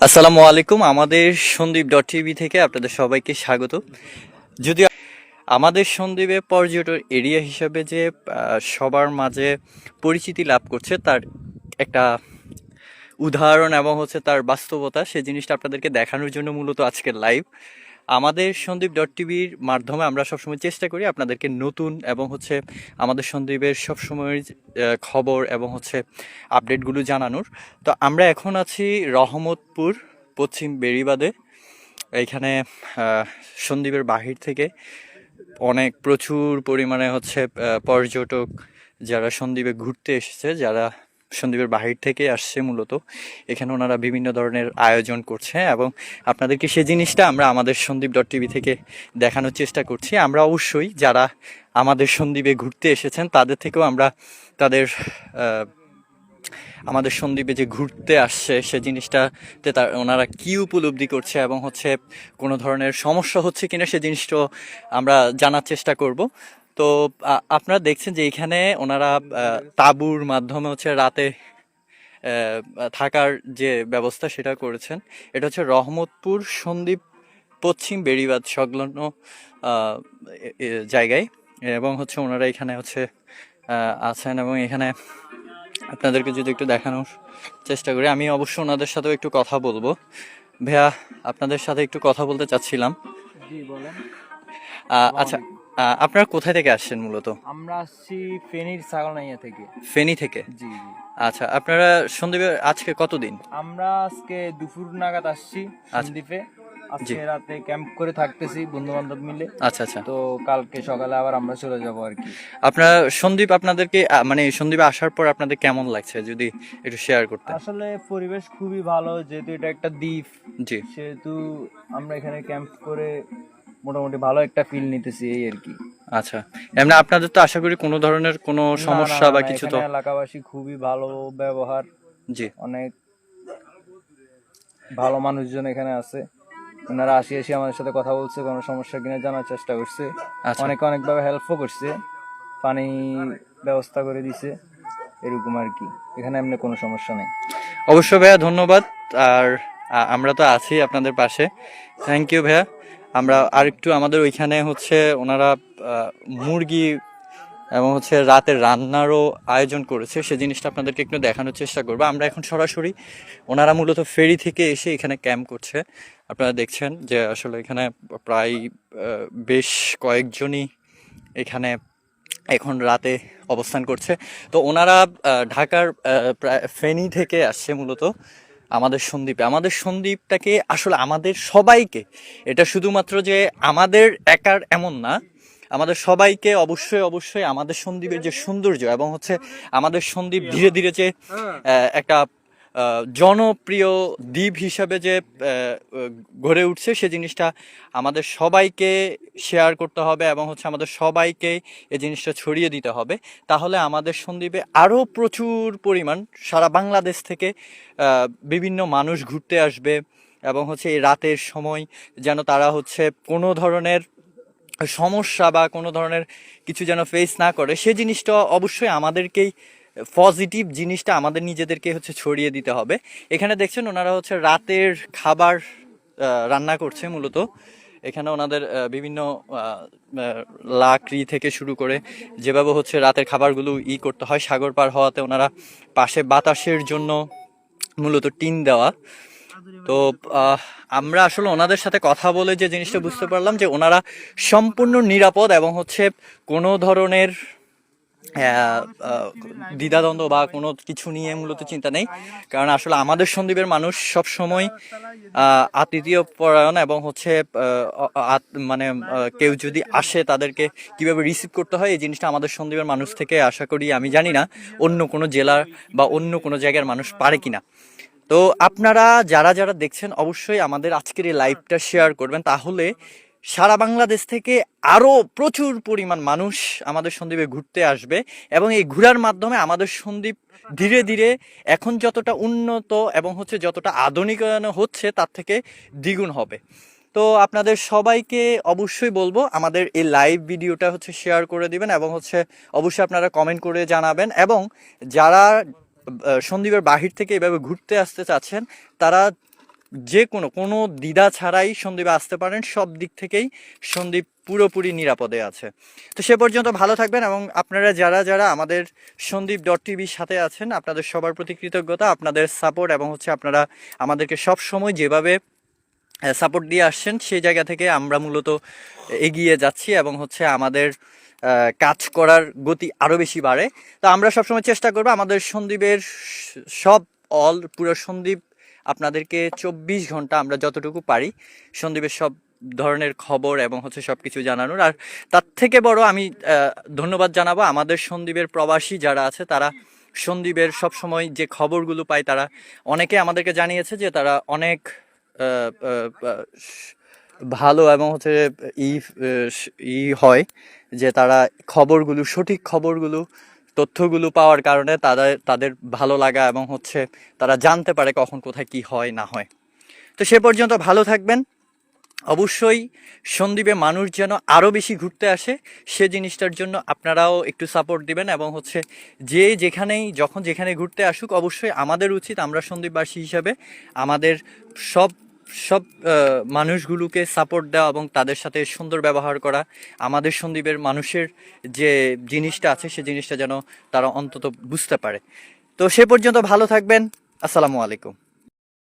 আসসালামু আলাইকুম, আমাদের সন্দীপ ডট টিভি থেকে আপনাদের সবাইকে স্বাগত। যদি আমাদের সন্দীপে পর্যটন এরিয়া হিসাবে যে সবার মাঝে পরিচিতি লাভ করছে, তার একটা উদাহরণ এবং হচ্ছে তার বাস্তবতা সেই জিনিসটা আপনাদেরকে দেখানোর জন্য মূলত আজকের লাইভ আমাদের সন্দীপ ডট টিভির মাধ্যমে আমরা সবসময় চেষ্টা করি আপনাদেরকে নতুন এবং হচ্ছে আমাদের সন্দীপের সবসময় খবর এবং হচ্ছে আপডেটগুলো জানানোর। তো আমরা এখন আছি রহমতপুর পশ্চিম বেড়িবাদে এইখানে আহ, সন্দ্বীপের বাহির থেকে অনেক প্রচুর পরিমাণে হচ্ছে পর্যটক যারা সন্দ্বীপে ঘুরতে এসেছে যারা সন্দ্বীপের বাহির থেকে আসছে মূলত। এখানে ওনারা বিভিন্ন ধরনের আয়োজন করছে এবং আপনাদেরকে সেই জিনিসটা আমরা আমাদের সন্দীপ ডট টিভি থেকে দেখানোর চেষ্টা করছি। আমরা অবশ্যই যারা আমাদের সন্দ্বীপে ঘুরতে এসেছেন, তাদের থেকেও আমরা তাদের আমাদের সন্দ্বীপে যে ঘুরতে আসছে সে জিনিসটাতে তার, ওনারা কী উপলব্ধি করছে এবং হচ্ছে কোনো ধরনের সমস্যা হচ্ছে কিনা সে জিনিসটাও আমরা জানার চেষ্টা করব। তো আপনারা দেখছেন যে এখানে ওনারা তাঁবুর মাধ্যমে হচ্ছে রাতে থাকার যে ব্যবস্থা সেটা করেছেন। এটা হচ্ছে রহমতপুর সন্দ্বীপ পশ্চিম বেড়িবাদ সংলগ্ন জায়গায়। এবং হচ্ছে ওনারা এখানে হচ্ছে আছেন এবং এখানে আপনাদেরকে যদি একটু দেখানোর চেষ্টা করি আমি অবশ্য ওনাদের সাথেও একটু কথা বলব। ভাইয়া আপনাদের সাথে একটু কথা বলতে চাচ্ছিলাম। আচ্ছা আপনারা কোথায় থেকে আসছেন মূলত? আমরা আসছি ফেনীর ছাগলনাইয়া থেকে। ফেনী থেকে? জি জি। আচ্ছা আপনারা সন্দীপে আজকে কতদিন? আমরা আজকে দুপুর নাগাদ আসছি সন্দ্বীপে। আজকে রাতে ক্যাম্প করে থাকতেছি বন্ধু বান্ধব মিলে। আচ্ছা আচ্ছা। তো কালকে সকালে আবার আমরা চলে যাব আর কি। আপনারা সন্দীপ আপনাদেরকে আহ, মানে সন্দীপে আসার পর আপনাদের কেমন লাগছে যদি একটু শেয়ার করতে আসলে পরিবেশ খুবই ভালো যেহেতু এটা একটা দ্বীপ। জি। সেহেতু আমরা এখানে ক্যাম্প করে মোটামুটি ভালো একটা ফিল নিতেছি এই আর কি। আচ্ছা এমনি আপনাদের তো আশা করি কোনো ধরনের কোনো সমস্যা বা কিছু তো এলাকাবাসী খুবই ভালো ব্যবহার। জি। অনেক ভালো মানুষজন এখানে আছে। ওনারা আসি আসি আমাদের সাথে কথা বলছে কোনো সমস্যা কিনা জানার চেষ্টা করছে। আচ্ছা। অনেকে অনেকভাবে হেল্পও করছে পানি ব্যবস্থা করে দিছে এরকম আর কি। এখানে এমনি কোনো সমস্যা নেই। অবশ্য ভাইয়া ধন্যবাদ আর আমরা তো আছি আপনাদের পাশে। থ্যাংক ইউ ভাইয়া। আমরা আরেকটু আমাদের ওইখানে হচ্ছে ওনারা মুরগি এবং হচ্ছে রাতের রান্নারও আয়োজন করেছে। সে জিনিসটা আপনাদেরকে একটু দেখানোর চেষ্টা করব। আমরা এখন সরাসরি ওনারা মূলত ফেরি থেকে এসে এখানে ক্যাম্প করছে। আপনারা দেখছেন যে আসলে এখানে প্রায় বেশ কয়েকজনই এখানে এখন রাতে অবস্থান করছে। তো ওনারা ঢাকার প্রায় ফেনী থেকে আসছে মূলত। আমাদের সন্দীপে। আমাদের সন্দীপটাকে আসলে আমাদের সবাইকে এটা শুধুমাত্র যে আমাদের একার এমন না আমাদের সবাইকে অবশ্যই অবশ্যই আমাদের সন্দীপের যে সৌন্দর্য এবং হচ্ছে আমাদের সন্দীপ ধীরে ধীরে যে আহ, একটা জনপ্রিয় দ্বীপ হিসাবে যে গড়ে উঠছে, সে জিনিসটা আমাদের সবাইকে শেয়ার করতে হবে এবং হচ্ছে আমাদের সবাইকে এই জিনিসটা ছড়িয়ে দিতে হবে। তাহলে আমাদের সন্দ্বীপে আরও প্রচুর পরিমাণ সারা বাংলাদেশ থেকে বিভিন্ন মানুষ ঘুরতে আসবে এবং হচ্ছে এই রাতের সময় যেন তারা হচ্ছে কোনো ধরনের সমস্যা বা কোনো ধরনের কিছু যেন ফেস না করে, সে জিনিসটা অবশ্যই আমাদেরকেই পজিটিভ জিনিসটা আমাদের নিজেদেরকে হচ্ছে ছড়িয়ে দিতে হবে। এখানে দেখছেন ওনারা হচ্ছে রাতের খাবার রান্না করছে মূলত। এখানে ওনাদের বিভিন্ন লাকড়ি থেকে শুরু করে যেভাবে হচ্ছে রাতের খাবারগুলো ই করতে হয়, সাগর পার হওয়াতে ওনারা পাশে বাতাসের জন্য মূলত টিন দেওয়া। তো আমরা আসলে ওনাদের সাথে কথা বলে যে জিনিসটা বুঝতে পারলাম যে ওনারা সম্পূর্ণ নিরাপদ এবং হচ্ছে কোনো ধরনের দ্বিধাদ্বন্দ্ব বা কোনো কিছু নিয়ে মূলত চিন্তা নেই। কারণ আসলে আমাদের সন্দীপের মানুষ সব সময় আতিথীয় পরায়ণ এবং হচ্ছে মানে কেউ যদি আসে তাদেরকে কীভাবে রিসিভ করতে হয়, এই জিনিসটা আমাদের সন্দীপের মানুষ থেকে আশা করি আমি জানি না, অন্য কোনো জেলার বা অন্য কোনো জায়গার মানুষ পারে কিনা। তো আপনারা যারা যারা দেখছেন, অবশ্যই আমাদের আজকের এই লাইভটা শেয়ার করবেন। তাহলে সারা বাংলাদেশ থেকে আরও প্রচুর পরিমাণ মানুষ আমাদের সন্দ্বীপে ঘুরতে আসবে এবং এই ঘোরার মাধ্যমে আমাদের সন্দ্বীপ ধীরে ধীরে এখন যতটা উন্নত এবং হচ্ছে যতটা আধুনিকায়ন হচ্ছে, তার থেকে দ্বিগুণ হবে। তো আপনাদের সবাইকে অবশ্যই বলব, আমাদের এই লাইভ ভিডিওটা হচ্ছে শেয়ার করে দিবেন এবং হচ্ছে অবশ্যই আপনারা কমেন্ট করে জানাবেন এবং যারা সন্দ্বীপের বাহির থেকে এভাবে ঘুরতে আসতে চাচ্ছেন, তারা যে কোনো কোনো দ্বিধা ছাড়াই সন্দ্বীপে আসতে পারেন। সব দিক থেকেই সন্দীপ পুরোপুরি নিরাপদে আছে। তো সে পর্যন্ত ভালো থাকবেন এবং আপনারা যারা যারা আমাদের সন্দীপ ডট টিভির সাথে আছেন, আপনাদের সবার প্রতি কৃতজ্ঞতা, আপনাদের সাপোর্ট এবং হচ্ছে আপনারা আমাদেরকে সব সময় যেভাবে সাপোর্ট দিয়ে আসছেন সেই জায়গা থেকে আমরা মূলত এগিয়ে যাচ্ছি এবং হচ্ছে আমাদের কাজ করার গতি আরও বেশি বাড়ে। তো আমরা সবসময় চেষ্টা করব আমাদের সন্দীপের সব অল, পুরো সন্দীপ আপনাদেরকে চব্বিশ ঘণ্টা আমরা যতটুকু পারি সন্দীপের সব ধরনের খবর এবং হচ্ছে সব কিছু জানানোর। আর তার থেকে বড় আমি ধন্যবাদ জানাব আমাদের সন্দীপের প্রবাসী যারা আছে, তারা সন্দীপের সবসময় যে খবরগুলো পায় তারা অনেকে আমাদেরকে জানিয়েছে যে তারা অনেক ভালো এবং হচ্ছে ই ই হয় যে তারা খবরগুলো, সঠিক খবরগুলো তথ্যগুলো পাওয়ার কারণে তাদের তাদের ভালো লাগা এবং হচ্ছে তারা জানতে পারে কখন কোথায় কি হয়, না হয়। তো সে পর্যন্ত ভালো থাকবেন। অবশ্যই সন্দীপে মানুষ যেন আরও বেশি ঘুরতে আসে, সে জিনিসটার জন্য আপনারাও একটু সাপোর্ট দিবেন এবং হচ্ছে যে যেখানেই, যখন যেখানে ঘুরতে আসুক, অবশ্যই আমাদের উচিত আমরা সন্দীপবাসী হিসাবে আমাদের সব সব মানুষগুলোকে সাপোর্ট দেওয়া এবং তাদের সাথে সুন্দর ব্যবহার করা, আমাদের সন্দীপের মানুষের যে জিনিসটা আছে, সে জিনিসটা যেন তারা অন্তত বুঝতে পারে। তো সে পর্যন্ত ভালো থাকবেন। আসসালামু আলাইকুম।